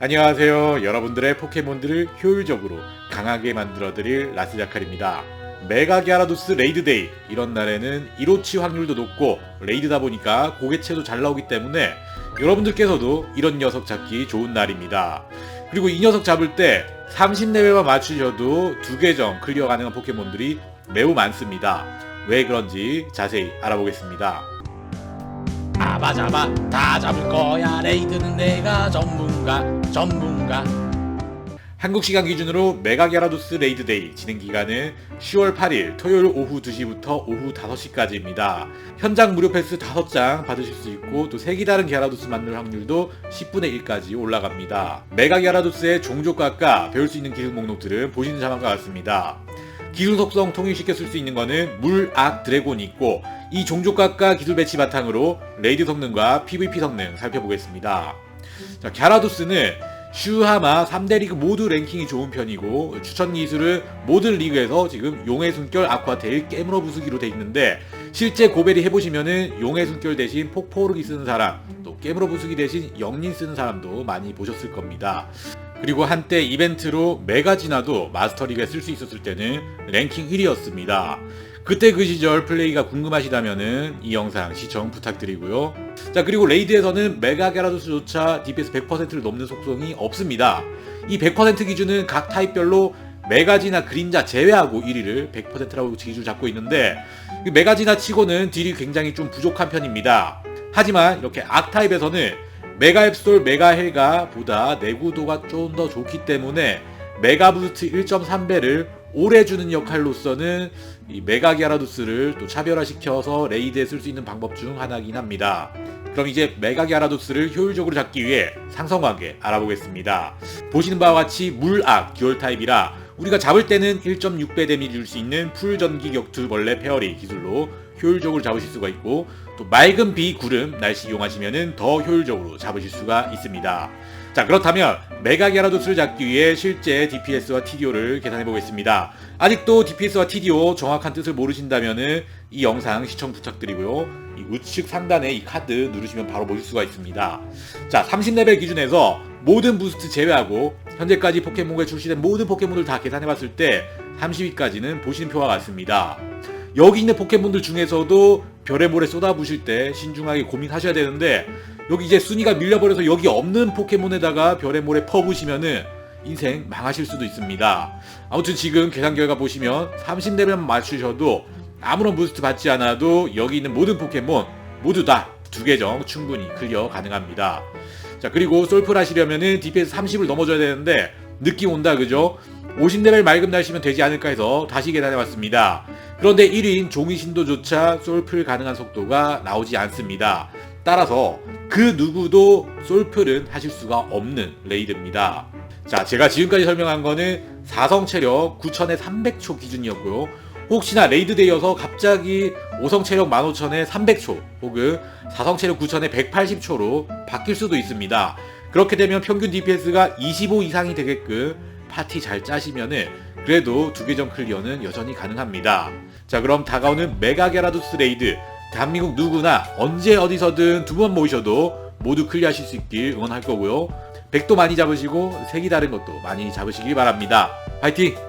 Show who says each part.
Speaker 1: 안녕하세요. 여러분들의 포켓몬들을 효율적으로 강하게 만들어드릴 라스자칼입니다. 메가 기아라도스 레이드데이 이런 날에는 1호치 확률도 높고 레이드다 보니까 고개체도 잘 나오기 때문에 여러분들께서도 이런 녀석 잡기 좋은 날입니다. 그리고 이 녀석 잡을 때 30레벨만 맞추셔도 두 계정 클리어 가능한 포켓몬들이 매우 많습니다. 왜 그런지 자세히 알아보겠습니다.
Speaker 2: 잡아 잡아 다 잡을 거야 레이드는 내가 전 문가 전문가
Speaker 1: 한국 시간 기준으로 메가 게라도스 레이드데이 진행 기간은 10월 8일 토요일 오후 2시부터 오후 5시까지입니다. 현장 무료 패스 5장 받으실 수 있고 또 3개 다른 게라도스 만들 확률도 10분의 1까지 올라갑니다. 메가 게라도스의 종족각과 배울 수 있는 기술 목록들은 보시는 자만과 같습니다. 기술 속성 통일시켜 쓸 수 있는 거는 물, 악, 드래곤이 있고 이 종족각과 기술 배치 바탕으로 레이드 성능과 PVP 성능 살펴보겠습니다. 자, 갸라도스는 슈하마 3대 리그 모두 랭킹이 좋은 편이고 추천 기술은 모든 리그에서 지금 용의 숨결 아쿠아테일 깨물어 부수기로 돼 있는데 실제 고베리 해보시면은 용의 숨결 대신 폭포르기 쓰는 사람 또 깨물어 부수기 대신 영린 쓰는 사람도 많이 보셨을 겁니다. 그리고 한때 이벤트로 메가지나도 마스터리그에 쓸 수 있었을 때는 랭킹 1위였습니다. 그때 그 시절 플레이가 궁금하시다면은 이 영상 시청 부탁드리고요. 자 그리고 레이드에서는 메가 게라도스조차 DPS 100%를 넘는 속성이 없습니다. 이 100% 기준은 각 타입별로 메가지나 그림자 제외하고 1위를 100%라고 기준 잡고 있는데 이 메가지나 치고는 딜이 굉장히 좀 부족한 편입니다. 하지만 이렇게 악 타입에서는 메가 앱솔 메가 헬가 보다 내구도가 좀 더 좋기 때문에 메가 부스트 1.3배를 오래 주는 역할로서는 이 메가 기아라도스를 또 차별화시켜서 레이드에 쓸 수 있는 방법 중 하나긴 합니다. 그럼 이제 메가 기아라도스를 효율적으로 잡기 위해 상성하게 알아보겠습니다. 보시는 바와 같이 물악 듀얼 타입이라 우리가 잡을 때는 1.6배 데미지 줄 수 있는 풀 전기 격투 벌레 페어리 기술로 효율적으로 잡으실 수가 있고 또 맑은 비 구름 날씨 이용하시면 더 효율적으로 잡으실 수가 있습니다. 자 그렇다면 메가 게라도스를 잡기 위해 실제 DPS와 TDO를 계산해 보겠습니다. 아직도 DPS와 TDO 정확한 뜻을 모르신다면 이 영상 시청 부탁드리고요. 이 우측 상단에 이 카드 누르시면 바로 보실 수가 있습니다. 자 30레벨 기준에서 모든 부스트 제외하고 현재까지 포켓몬에 출시된 모든 포켓몬을 다 계산해 봤을 때 30위까지는 보시는 표와 같습니다. 여기 있는 포켓몬들 중에서도 별의 모래 쏟아부실 때 신중하게 고민하셔야 되는데 여기 이제 순위가 밀려버려서 여기 없는 포켓몬에다가 별의 모래 퍼부시면은 인생 망하실 수도 있습니다. 아무튼 지금 계산 결과 보시면 30레벨만 맞추셔도 아무런 부스트 받지 않아도 여기 있는 모든 포켓몬 모두 다 두 계정 충분히 클리어 가능합니다. 자 그리고 솔플 하시려면은 DPS 30을 넘어줘야 되는데 느낌 온다 그죠? 50레벨 맑음 날씨면 되지 않을까 해서 다시 계산해 봤습니다. 그런데 1인 종이 신도조차 솔플 가능한 속도가 나오지 않습니다. 따라서 그 누구도 솔플은 하실 수가 없는 레이드입니다. 자, 제가 지금까지 설명한 거는 4성 체력 9천에 300초 기준이었고요. 혹시나 레이드 데이여서 갑자기 5성 체력 15,000에 300초 혹은 4성 체력 9,000에 180초로 바뀔 수도 있습니다. 그렇게 되면 평균 DPS가 25 이상이 되게끔 파티 잘 짜시면은 그래도 두 계정 클리어는 여전히 가능합니다. 자 그럼 다가오는 메가 게라도스 레이드 대한민국 누구나 언제 어디서든 두 번 모이셔도 모두 클리어하실 수 있길 응원할 거고요. 백도 많이 잡으시고 색이 다른 것도 많이 잡으시길 바랍니다. 파이팅!